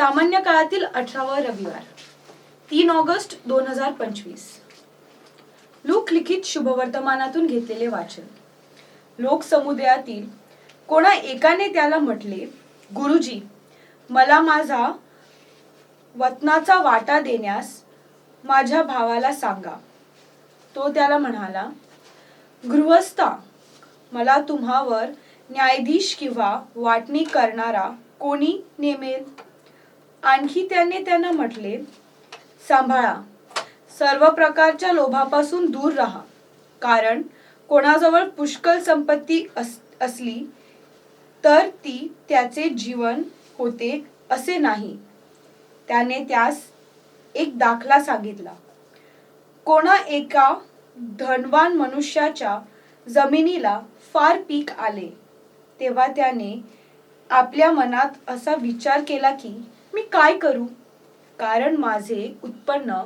सामान्य काळातील अठरावा रविवार तीन ऑगस्ट दोन हजार पंचवीस. लोकलिखित शुभवर्तमानातून घेतलेले वाचन. लोकसमुदायातील कोणा एकाने त्याला म्हटले गुरुजी मला माझा वतनाचा वाटा देण्यास माझ्या भावाला सांगा. तो त्याला म्हणाला गृहस्था मला तुम्हावर न्यायाधीश किंवा वाटणी करणारा कोणी नेमेल? आणखी त्याने त्यांना म्हटले सांभाळा. सर्व प्रकारच्या लोभापासून दूर राहा. कारण कोणाजवळ पुष्कळ संपत्ती अस असली तर ती त्याचे जीवन होते असे नाही. त्याने त्यास एक दाखला सांगितला. कोणा एका धनवान मनुष्याच्या जमिनीला फार पीक आले तेव्हा त्याने आपल्या मनात असा विचार केला की मी काय करू? कारण माझे उत्पन्न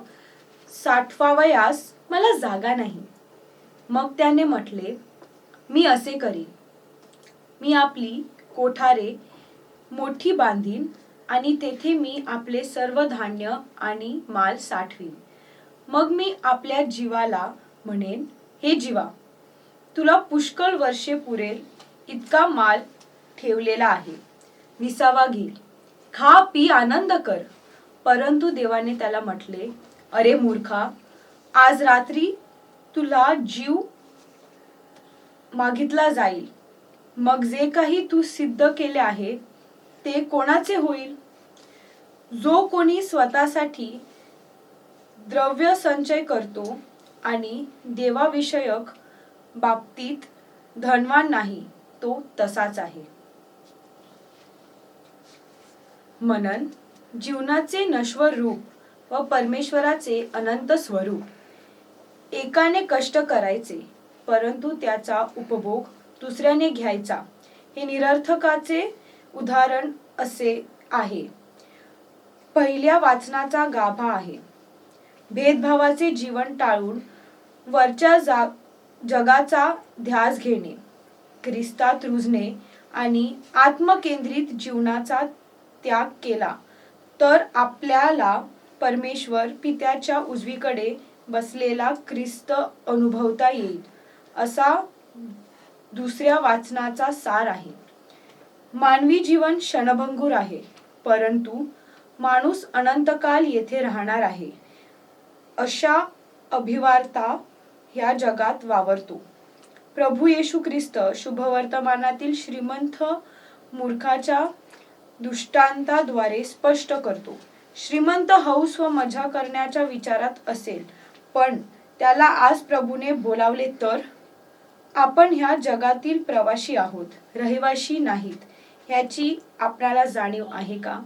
साठवावयास मला जागा नाही. मग त्याने म्हटले मी असे करीन. मी आपली कोठारे मोठी बांधीन आणि तेथे मी आपले सर्व धान्य आणि माल साठवीन. मग मी आपल्या जीवाला म्हणेन हे जीवा तुला पुष्कळ वर्षे पुरेल इतका माल ठेवलेला आहे. विसावा घेईल. खा पी आनंद कर. परंतु देवाने त्याला म्हटले अरे मूर्खा आज रात्री तुला जीव मागितला जाईल. मग जे काही तू सिद्ध केले आहे ते कोणाचे होईल? जो कोणी स्वतःसाठी द्रव्य संचय करतो आणि देवाविषयक बाबतीत धनवान नाही तो तसाच आहे. मनन जीवनाचे नश्वर रूप व परमेश्वराचे अनंत स्वरूप. एकाने कष्ट करायचे परंतु त्याचा उपभोग दुसऱ्याने घ्यायचा. हे निरर्थकाचे उदाहरण असे आहे. पहिल्या वाचनाचा गाभा आहे. भेदभावाचे जीवन टाळून वरच्या जा जगाचा ध्यास घेणे ख्रिस्तात रुजणे आणि आत्मकेंद्रित जीवनाचा त्याग केला. तर आपल्याला परमेश्वर पित्याच्या उजवीकडे बसलेला ख्रिस्त अनुभवता येईल असा दुसऱ्या वाचनाचा सार आहे. मानवी जीवन क्षणभंगूर आहे परंतु माणूस अनंतकाल येथे राहणार आहे अशा अभिवार्ता ह्या जगात वावरतो. प्रभू येशू ख्रिस्त शुभवर्तमानातील श्रीमंत मूर्खाच्या दृष्टांताद्वारे स्पष्ट करतो. श्रीमंत हौस व मजा करण्याच्या विचारात असेल पण त्याला आज प्रभूने बोलावले तर? आपण ह्या जगातील प्रवासी आहोत रहिवाशी नाहीत ह्याची आपल्याला जाणीव आहे का?